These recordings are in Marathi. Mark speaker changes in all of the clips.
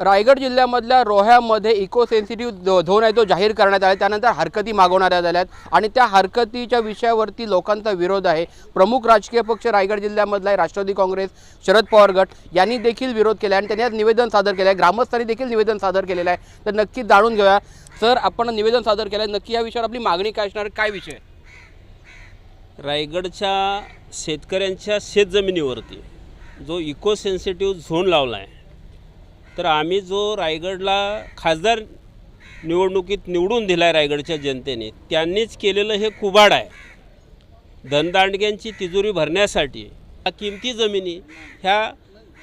Speaker 1: रायगड जिल्ह्यामधल्या रोह्यामध्ये इको सेन्सिटिव्ह झोन आहे तो जाहीर करण्यात आला. त्यानंतर हरकती मागवण्यात आल्या आहेत आणि त्या हरकतीच्या विषयावरती लोकांचा विरोध आहे. प्रमुख राजकीय पक्ष रायगड जिल्ह्यामधला आहे राष्ट्रवादी काँग्रेस शरद पवार गट. यांनी देखील विरोध केला आणि त्यांनी आज निवेदन सादर केलं आहे. ग्रामस्थांनी देखील निवेदन सादर केलेलं आहे. तर नक्कीच जाणून घेऊया. सर आपण निवेदन सादर केलं आहे नक्की या विषयावर आपली मागणी काय असणार? काय विषय
Speaker 2: रायगडच्या शेतकऱ्यांच्या शेतजमिनीवरती जो इको सेन्सिटिव्ह झोन लावला आहे तर आम्ही जो रायगडला खासदार निवडणुकीत निवडून दिला आहे रायगडच्या जनतेने त्यांनीच केलेलं हे कुबाड आहे. धनदांडग्यांची तिजोरी भरण्यासाठी किमती जमिनी ह्या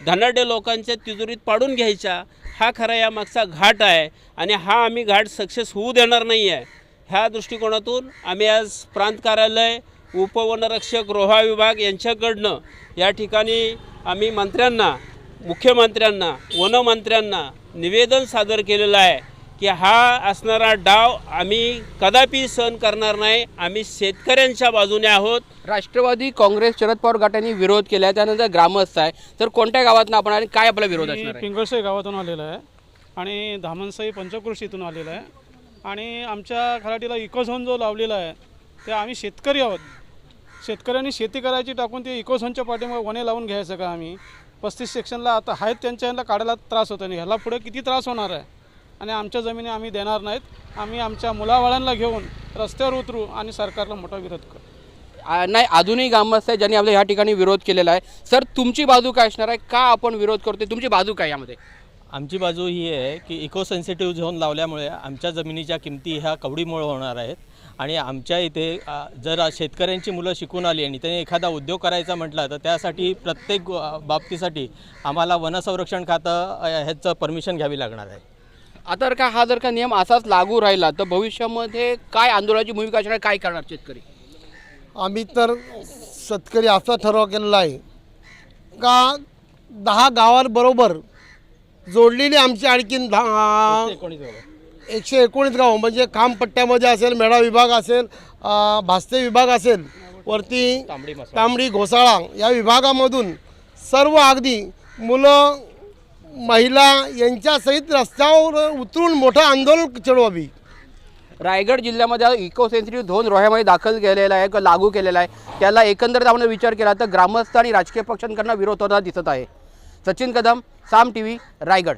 Speaker 2: धनाढ्य लोकांच्या तिजोरीत पाडून घ्यायच्या हा खरा यामागचा घाट आहे आणि हा आम्ही घाट सक्सेस होऊ देणार नाही आहे. ह्या दृष्टिकोनातून आम्ही आज प्रांत कार्यालय उपवनरक्षक रोहा विभाग यांच्याकडनं या ठिकाणी आम्ही मंत्र्यांना मुख्यमंत्र्यांना वनमंत्र्यांना निवेदन सादर केलेलं आहे की हा असणारा डाव आम्ही कदापि सहन करणार नाही. आम्ही शेतकऱ्यांच्या बाजूने आहोत.
Speaker 1: राष्ट्रवादी काँग्रेस शरद पवार गटांनी विरोध केला आहे त्यानंतर ग्रामस्थ आहे. तर कोणत्या गावातनं आपण आणि काय आपला विरोध असणार आहे?
Speaker 3: पिंगळसई गावातून आलेलो आहे आणि धामणसाई पंचकृषीतून आलेलो आहे. आणि आमच्या खराटीला इको झोन जो लावलेला आहे ते आम्ही शेतकरी आहोत. शेतकऱ्यांनी शेती करायची टाकून ते इको झोनच्या पाठीमागे वने लावून घ्यायचं का आम्ही? पस्तीस सेक्शनला आता आहेत त्यांच्या ह्याला काढायला त्रास होतो नाही ह्याला पुढे किती त्रास होणार आहे? आणि आमच्या जमिनी आम्ही देणार नाहीत. आम्ही आमच्या मुलाबाळांना घेऊन रस्त्यावर उतरू आणि सरकारला मोठा विरोध करू.
Speaker 1: नाही अजूनही ग्रामस्थ आहे ज्यांनी आपल्या ह्या ठिकाणी विरोध केलेला आहे. सर तुमची बाजू काय असणार आहे? का आपण विरोध करतोय? तुमची बाजू काय यामध्ये?
Speaker 4: आमची बाजू ही आहे की इको सेन्सिटिव्ह झोन लावल्यामुळे आमच्या जमिनीच्या किमती ह्या कवडीमुळे होणार आहेत. आणि आमच्या इथे जर शेतकऱ्यांची मुलं शिकून आली आणि त्यांनी एखादा उद्योग करायचा म्हटला तर त्यासाठी प्रत्येक बाबतीसाठी आम्हाला वनसंरक्षण खातं ह्याचं परमिशन घ्यावी लागणार आहे.
Speaker 1: आता जर का हा जर का नियम असाच लागू राहिला तर भविष्यामध्ये काय आंदोलनाची भूमिका असणार काय करणार शेतकरी?
Speaker 5: आम्ही तर शेतकरी असा ठराव केलेला आहे का दहा गावांबरोबर जोडलेली आमची आणखीन दहा एकशे एकोणीस गाव म्हणजे खामपट्ट्यामध्ये असेल मेढा विभाग असेल भास्ते विभाग असेल वरती तांबडी घोसाळा या विभागामधून सर्व अगदी मुलं महिला यांच्यासहित रस्त्यावर उतरून मोठं आंदोलन चढवावी.
Speaker 1: रायगड जिल्ह्यामध्ये इको सेन्सिटिव्ह झोन रोह्यामध्ये दाखल केलेला आहे किंवा लागू केलेला आहे. त्याला एकंदरीत आपण विचार केला तर ग्रामस्थ आणि राजकीय पक्षांकडनं विरोध होताना दिसत आहे. Sachin Kadam Saam T V Raigad.